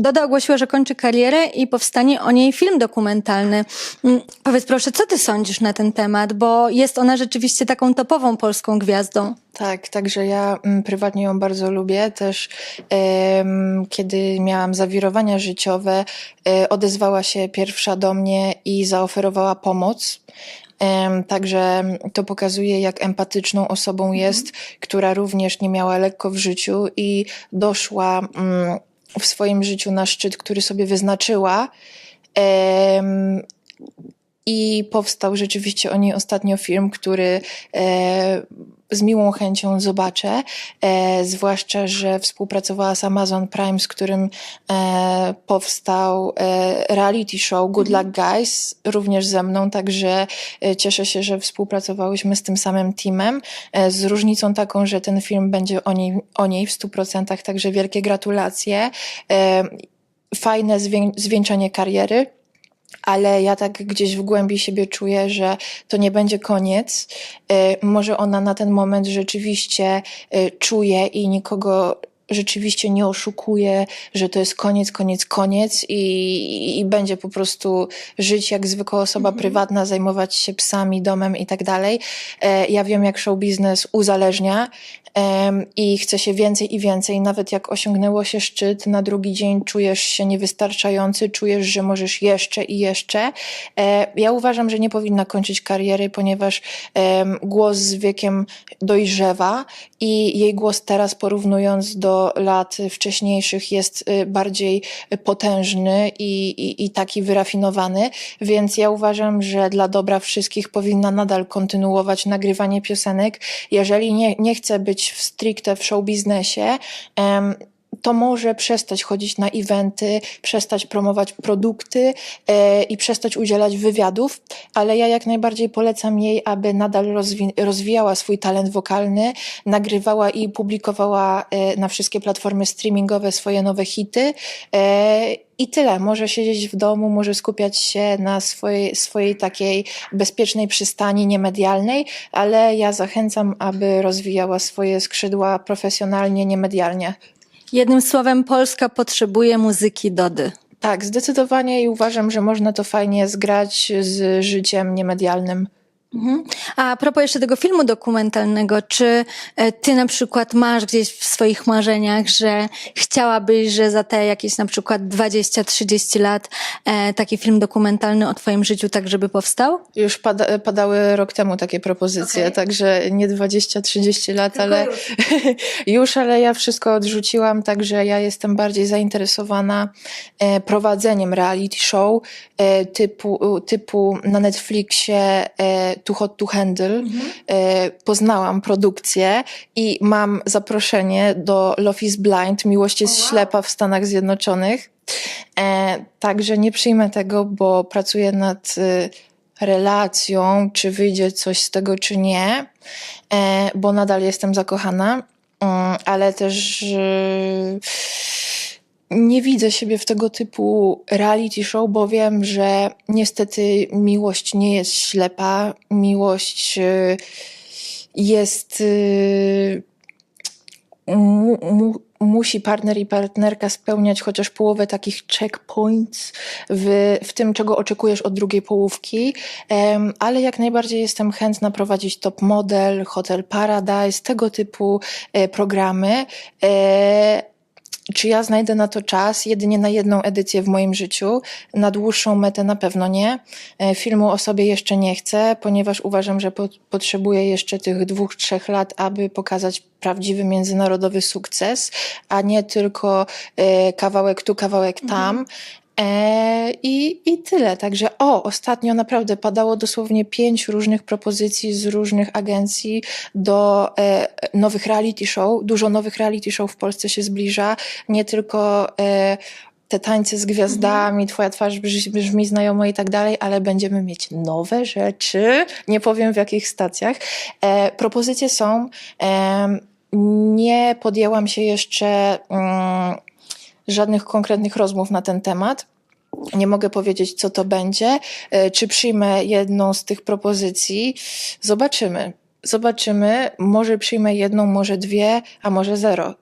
Doda ogłosiła, że kończy karierę i powstanie o niej film dokumentalny. Mm, Powiedz proszę, co ty sądzisz na ten temat, bo jest ona rzeczywiście taką topową polską gwiazdą. Tak, także ja mm, prywatnie ją bardzo lubię. Też em, kiedy miałam zawirowania życiowe, e, odezwała się pierwsza do mnie i zaoferowała pomoc. Także to pokazuje, jak empatyczną osobą jest, która również nie miała lekko w życiu i doszła mm, w swoim życiu na szczyt, który sobie wyznaczyła. I powstał rzeczywiście o niej ostatnio film, który e, z miłą chęcią zobaczę. E, zwłaszcza, że współpracowała z Amazon Prime, z którym e, powstał e, reality show Good Luck Guys, również ze mną, także e, cieszę się, że współpracowałyśmy z tym samym teamem. E, z różnicą taką, że ten film będzie o niej, o niej w 100%, także wielkie gratulacje. E, fajne zwię- zwieńczenie kariery ale ja tak gdzieś w głębi siebie czuję, że to nie będzie koniec. Y, Może ona na ten moment rzeczywiście y, czuje i nikogo rzeczywiście nie oszukuje, że to jest koniec, koniec, koniec i, i, będzie po prostu żyć jak zwykła osoba prywatna, zajmować się psami, domem i tak dalej. E, Ja wiem, jak show biznes uzależnia i chce się więcej i więcej. Nawet jak osiągnęło się szczyt, na drugi dzień czujesz się niewystarczający, czujesz, że możesz jeszcze i jeszcze. E, Ja uważam, że nie powinna kończyć kariery, ponieważ głos z wiekiem dojrzewa i jej głos teraz porównując do lat wcześniejszych jest y, bardziej potężny i, i, i taki wyrafinowany, więc ja uważam, że dla dobra wszystkich powinna nadal kontynuować nagrywanie piosenek. Jeżeli nie, nie chce być w stricte w show biznesie, em, to może przestać chodzić na eventy, przestać promować produkty e, i przestać udzielać wywiadów, ale ja jak najbardziej polecam jej, aby nadal rozwi- rozwijała swój talent wokalny, nagrywała i publikowała e, na wszystkie platformy streamingowe swoje nowe hity. E, i tyle. Może siedzieć w domu, może skupiać się na swojej, swojej takiej bezpiecznej przystani niemedialnej, ale ja zachęcam, aby rozwijała swoje skrzydła profesjonalnie, niemedialnie. Jednym słowem, Polska potrzebuje muzyki Dody. Tak, zdecydowanie i uważam, że można to fajnie zgrać z życiem niemedialnym. Mhm. A propos jeszcze tego filmu dokumentalnego, czy e, ty na przykład masz gdzieś w swoich marzeniach, że chciałabyś, że za te jakieś na przykład 20-30 lat e, taki film dokumentalny o twoim życiu tak, żeby powstał? Już pada, padały rok temu takie propozycje, Okej. także nie 20-30 lat, ale już, ale ja wszystko odrzuciłam, także ja jestem bardziej zainteresowana e, prowadzeniem reality show e, typu, typu na Netflixie e, Too Hot to Handle. E, poznałam produkcję i mam zaproszenie do Love is Blind, Miłość jest ślepa w Stanach Zjednoczonych. E, także nie przyjmę tego, bo pracuję nad y, relacją, czy wyjdzie coś z tego, czy nie, e, bo nadal jestem zakochana, mm, ale też y, nie widzę siebie w tego typu reality show, bo wiem, że niestety miłość nie jest ślepa. Miłość y, jest. y, Mu, mu, musi partner i partnerka spełniać chociaż połowę takich checkpoints w, w tym, czego oczekujesz od drugiej połówki, Em, ale jak najbardziej jestem chętna prowadzić top model, Hotel Paradise, tego typu e, programy. E, czy ja znajdę na to czas? Jedynie na jedną edycję w moim życiu. Na dłuższą metę na pewno nie. E, Filmu o sobie jeszcze nie chcę, ponieważ uważam, że po, potrzebuję jeszcze tych dwóch, trzech lat, aby pokazać prawdziwy międzynarodowy sukces, a nie tylko e, kawałek tu, kawałek tam. E, i, I tyle. Także o, ostatnio naprawdę padało dosłownie pięć różnych propozycji z różnych agencji do e, nowych reality show. Dużo nowych reality show w Polsce się zbliża. Nie tylko e, te tańce z gwiazdami, twoja twarz brzmi, brzmi znajomo i tak dalej, ale będziemy mieć nowe rzeczy. Nie powiem w jakich stacjach. E, propozycje są. E, nie podjęłam się jeszcze mm, żadnych konkretnych rozmów na ten temat. Nie mogę powiedzieć, co to będzie. E, Czy przyjmę jedną z tych propozycji? Zobaczymy. Zobaczymy. Może przyjmę jedną, może dwie, a może zero.